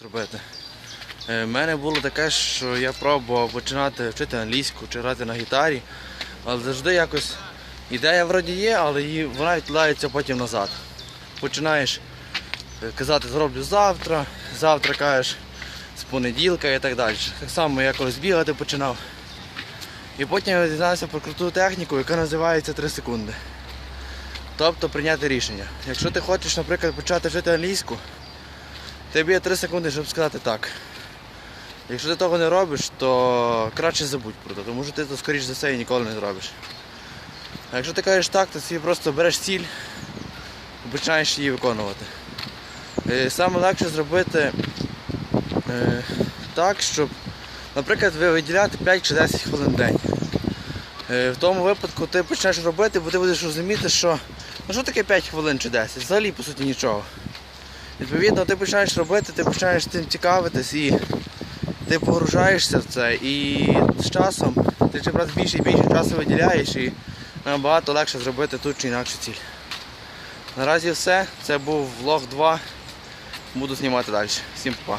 зробити. У мене було таке, що я пробував починати вчити англійську чи грати на гітарі, але завжди якось ідея вроді є, але її, вона відкладається потім назад. Починаєш е, казати зроблю завтра, завтра кажеш з понеділка і так далі. Так само я колись бігати починав. І потім я дізнався про круту техніку, яка називається 3 секунди. Тобто прийняти рішення. Якщо ти хочеш, наприклад, почати вчити англійську, тобі є 3 секунди, щоб сказати так. Якщо ти того не робиш, то краще забудь про це, тому що ти то скоріш за все і ніколи не зробиш. А якщо ти кажеш так, то собі просто береш ціль і починаєш її виконувати. Е, Саме легше зробити е, так, щоб, наприклад, ви виділяти 5 чи 10 хвилин в день. Е, В тому випадку ти почнеш робити, бо ти будеш розуміти, що ну що таке 5 хвилин чи 10? Взагалі, по суті, нічого. Відповідно, ти починаєш робити, ти починаєш цим цікавитись і ти погружаєшся в це. І з часом ти чим раз більше і більше часу виділяєш і набагато легше зробити ту чи інакшу ціль. Наразі все. Це був влог 2. Буду знімати далі. Всім па.